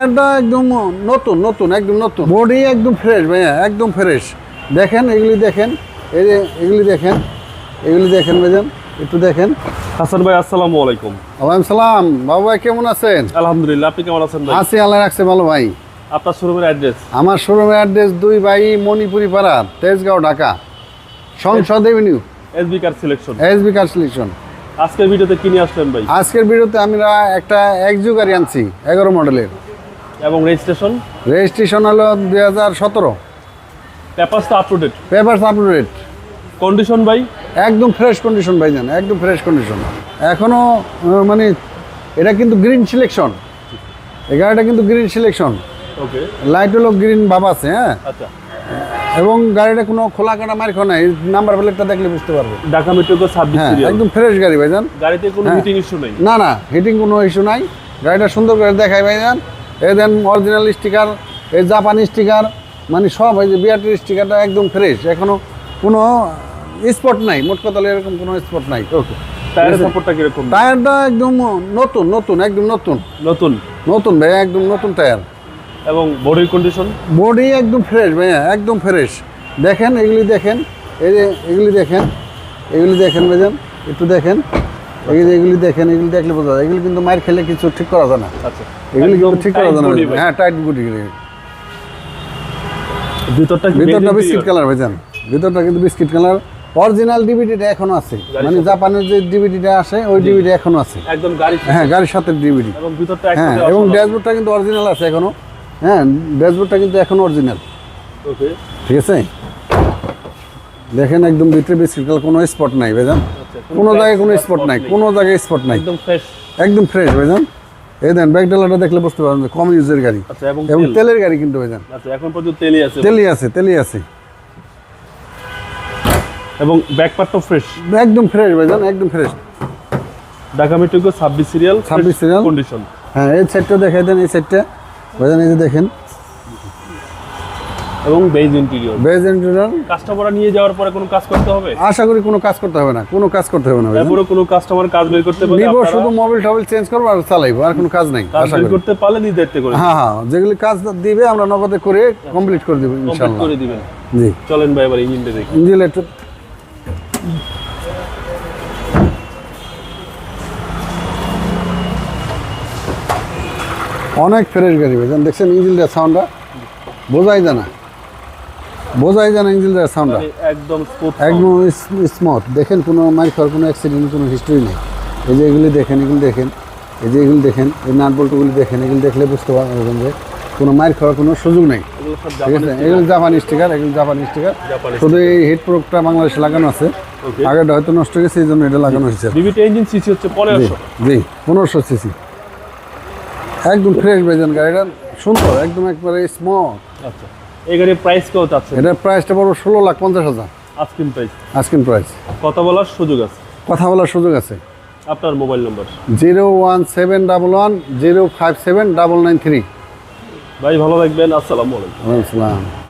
এটা একদম নতুন নতুন একদম নতুন। বডি একদম ফ্রেশ ভাইয়া একদম ফ্রেশ দেখেন এগুলি দেখেন এই যে এগুলি দেখেন এগুলি দেখেন ভাইজান একটু দেখেন। হাসান ভাই আসসালামু আলাইকুম। ওয়ালাইকুম সালাম। বাবু ভাই কেমন আছেন? আলহামদুলিল্লাহ আপনি কেমন আছেন ভাই? আছি আল্লাহ রাখছে ভালো ভাই। আপনার শোরুমের অ্যাড্রেস আমার শোরুমের অ্যাড্রেস দুই ভাই মণিপুরি পাড়া তেজগাঁও ঢাকা। সংসদ avenue SB car selection SB car selection আজকের ভিডিওতে কিনে আসলেন ভাই? আজকের ভিডিওতে আমরা একটা একজু গাড়ি আনছি এগারো মডেলের এবং রেজিস্ট্রেশন? রেজিস্ট্রেশন হলো দুই হাজার সতেরো। পেপারসটা up to date paper update condition ভাই? একদম ফ্রেশ কন্ডিশন ভাইজান একদম ফ্রেশ কন্ডিশন এখনও আহ, মানে এটা কিন্তু গ্রিন সিলেকশন এই গাড়িটা কিন্তু গ্রিন সিলেকশন ওকে লাইট হলো গ্রিন ভাব আছে হ্যাঁ? আচ্ছা। এবং গাড়িটা কোনো খোলা কাটা মার খোলা নাই নাম্বার প্লেটটা দেখলে বুঝতে পারবে। ঢাকা মেট্রো হ্যাঁ সিরিয়াল একদম ফ্রেশ গাড়ি ভাইজান গাড়িতে কোনো। হিটিং ইস্যু নেই? না না হিটিং কোনো ইস্যু নাই। গাড়িটা সুন্দর করে দেখায় ভাইজান এই দেন অরিজিনাল স্টিকার এই জাপানি স্টিকার মানে সব এই যে বিআরটির স্টিকারটা একদম ফ্রেশ এখনও কোনো স্পট নাই মোট কথা হলো এরকম কোনো স্পট নাই ওকে টায়ার সাপোর্টটা কীরকম? টায়ারটা একদম নতুন নতুন একদম নতুন। নতুন? নতুন ভাইয়া একদম নতুন টায়ার এবং বডির কন্ডিশন বডি একদম ফ্রেশ ভাইয়া একদম ফ্রেশ দেখেন এগুলি দেখেন এই যে এগুলি দেখেন এগুলি দেখেন ভাইজান একটু দেখেন। এগুলি এগুলি দেখেন এগুলি দেখলে বোঝা যায় এগুলি কিন্তু মার খেলে কিছু ঠিক করা যায় না। আচ্ছা। এগুলি ঠিক করা। হ্যাঁ টাইট বডি ভিতরটা ভিতরটা বিস্কিট কালার ভাইজান। ভিতরটা কিন্তু বিস্কিট কালার অরিজিনাল ডিভিডিটা এখনও আছে। মানে জাপানের যে ডিভিডিটা আসে ওই ডিভিডি এখনও আছে। একদম গাড়ি হ্যাঁ গাড়ির সাথে ডিভিডি হ্যাঁ এবং ড্যাশবোর্ডটা কিন্তু অরিজিনাল আছে এখনও। হ্যাঁ ড্যাশবোর্ডটা কিন্তু এখনও অরিজিনাল ওকে ঠিক আছে? দেখেন একদম ভিতরে বিস্কিট কালার কোনো স্পট নাই ভাইজান। আচ্ছা কোনো জায়গায় কোনো স্পট নাই কোনো জায়গায় স্পট নাই। একদম ফ্রেশ একদম ফ্রেশ ভাইজান। এই দেন ব্যাক ডালাটা দেখলে বুঝতে পারবেন কম ইউজের গাড়ি। আচ্ছা এবং তেলের গাড়ি কিন্তু আচ্ছা এখন পর্যন্ত তেলই আছে। তেলই আছে তেলই আছে। এবং ব্যাক পার্টটা ফ্রেশ একদম ফ্রেশ ভাইজান একদম ফ্রেশ ঢাকা মেট্রো ছাব্বিশ সিরিয়াল 26 সিরিয়াল কন্ডিশন হ্যাঁ এই সেটটা দেখাই দেন এই সাইডটা ভাইজান এই যে দেখেন। এবং beige interior beige interior customer নিয়ে যাওয়ার পরে কোনো কাজ করতে হবে? আশা করি কোনো কাজ করতে হবে না। কোনো কাজ করতে হবে না তারপরে কোনো কাস্টমার কাজ বের করতে পারলে নিব শুধু মোবাইল টোবাইল চেঞ্জ করব আর চালাইবো আর কোনো কাজ নেই আশা করি। করতে পারলে করে হ্যাঁ হ্যাঁ যেগুলি কাজ দিবে আমরা নগদে করে কমপ্লিট করে দেবো ইনশাল্লাহ। করে দিবেন। জি। চলেন ভাই এবার ইঞ্জিনটা দেখি। ইঞ্জিন একটু অনেক ফ্রেশ গাড়ি ভাইজান দেখছেন ইঞ্জিনটার সাউন্ডটা বোঝাই যায় না। বোঝাই যায় না ইঞ্জিনটার সাউন্ডটা মানে একদম স্মুথ একদম স্মুথ দেখেন কোনো মাইর খাওয়ার কোনো অ্যাক্সিডেন্ট কোনো হিস্ট্রি নেই। এই যে এগুলি দেখেন এগুলি দেখেন। এই যে এগুলি দেখেন এই নাট বল্টুগুলি দেখেন এগুলি দেখলে বুঝতে পারবেন যে কোনো মাইর খাওয়ার কোনো সুযোগ নেই। ঠিক আছে? এগুলো জাপানি স্টিকার এগুলো জাপানি স্টিকার শুধু এই হিট প্রোডক্টটা বাংলাদেশে লাগানো আছে। আগেটা হয়তো নষ্ট গেছে এই জন্য এটা লাগানো হয়েছে। ইঞ্জিন সিসি হচ্ছে পনেরোশো। জি পনেরোশো সিসি একদম ফ্রেশ বেজন গাড়িটা। সুন্দর একদম একবারে স্মল আচ্ছা। এই গাড়ির প্রাইস কত আছে? এটার প্রাইসটা বড় ষোলো লাখ পঞ্চাশ হাজার। আজকিন প্রাইস আজকিন প্রাইস কথা বলার সুযোগ আছে? কথা বলার সুযোগ আছে। আপনার mobile number zero one seven double one zero five seven double nine three. ভাই ভালো থাকবেন। আসসালামু আলাইকুম। আসসালাম।